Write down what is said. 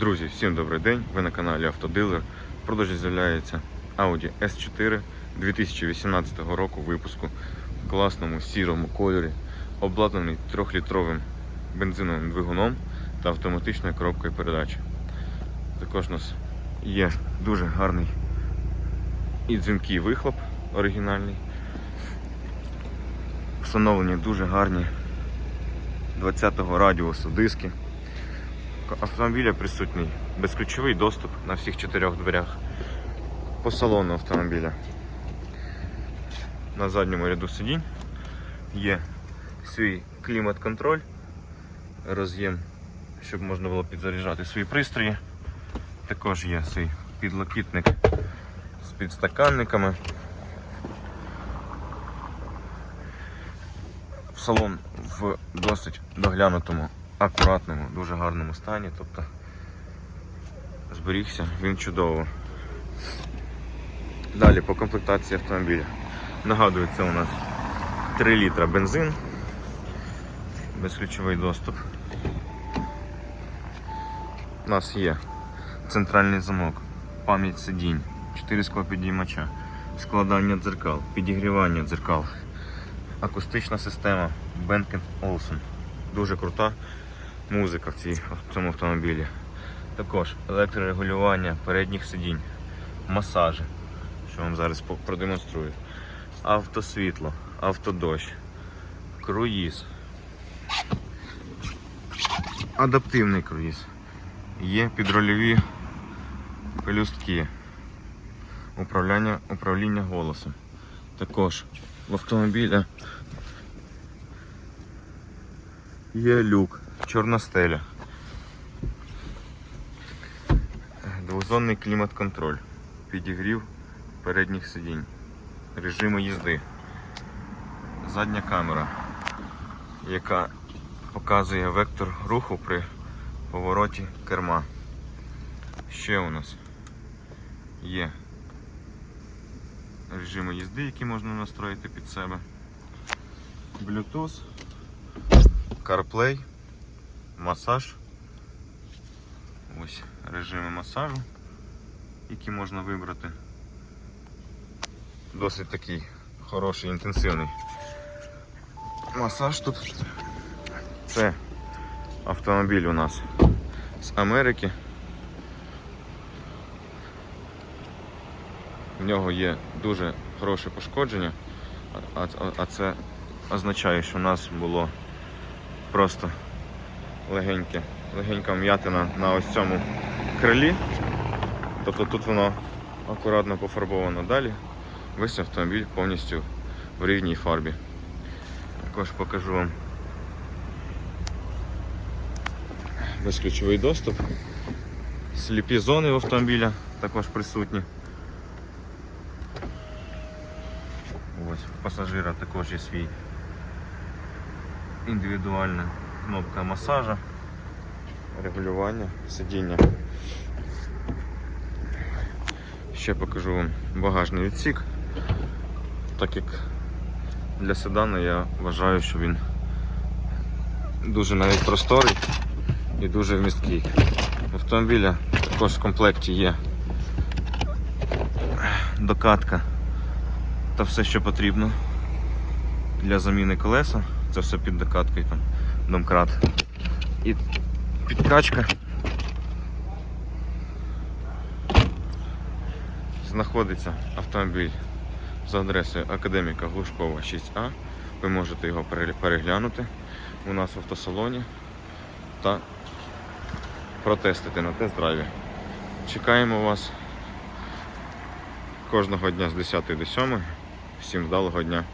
Друзі, всім добрий день! Ви на каналі Автодилер. В продажі з'являється Audi S4 2018 року випуску в класному сірому кольорі, обладнаний 3-літровим бензиновим двигуном та автоматичною коробкою передач. Також у нас є дуже гарний і дзвінкий вихлоп оригінальний. Встановлені дуже гарні 20-го радіусу диски. Автомобіля присутній безключовий доступ на всіх чотирьох дверях. По салону автомобіля. На задньому ряду сидінь є свій клімат-контроль, роз'єм, щоб можна було підзаряджати свої пристрої. Також є свій підлокітник з підстаканниками. Салон в досить доглянутому, акуратному, дуже гарному стані. Тобто зберігся він чудово. Далі по комплектації автомобіля. Нагадую, це у нас 3 літра бензин, безключовий доступ. У нас є центральний замок, пам'ять сидінь, 4 склопідіймача, складання дзеркал, підігрівання дзеркал, акустична система Bang Olufsen. Дуже крута музика в, цій, в цьому автомобілі. Також електрорегулювання передніх сидінь, масажі, що вам зараз продемонструю. Автосвітло, автодощ, круїз. Адаптивний круїз. Є підрольові пелюстки. Управління, управління голосом. Також в автомобіля є люк, чорна стеля. Двозонний клімат-контроль, підігрів передніх сидінь, режими їзди, задня камера, яка показує вектор руху при повороті керма. Ще у нас є режими їзди, які можна настроїти під себе. Bluetooth, CarPlay, масаж. Ось режими масажу, які можна вибрати. Досить такий хороший, інтенсивний масаж тут. Це автомобіль у нас з Америки. В нього є дуже хороше пошкодження, а, це означає, що у нас було просто легеньке, легенька м'ятина на ось цьому крилі. Тобто тут воно акуратно пофарбовано далі. Весь автомобіль повністю в рівній фарбі. Також покажу вам безключовий доступ. Сліпі зони в автомобіля також присутні. Ось у пасажира також є свій індивідуальна кнопка масажа, регулювання сидіння. Ще покажу вам багажний відсік, так як для седана я вважаю, що він дуже навіть просторий і дуже вмісткий. В автомобіля також в комплекті є докатка та все, що потрібно для заміни колеса. Це все під докаткою, там, домкрат. І підкачка. Знаходиться автомобіль за адресою Академіка Глушкова 6А. Ви можете його переглянути у нас в автосалоні та протестити на тест-драйві. Чекаємо вас кожного дня з 10 до 7. Всім вдалого дня.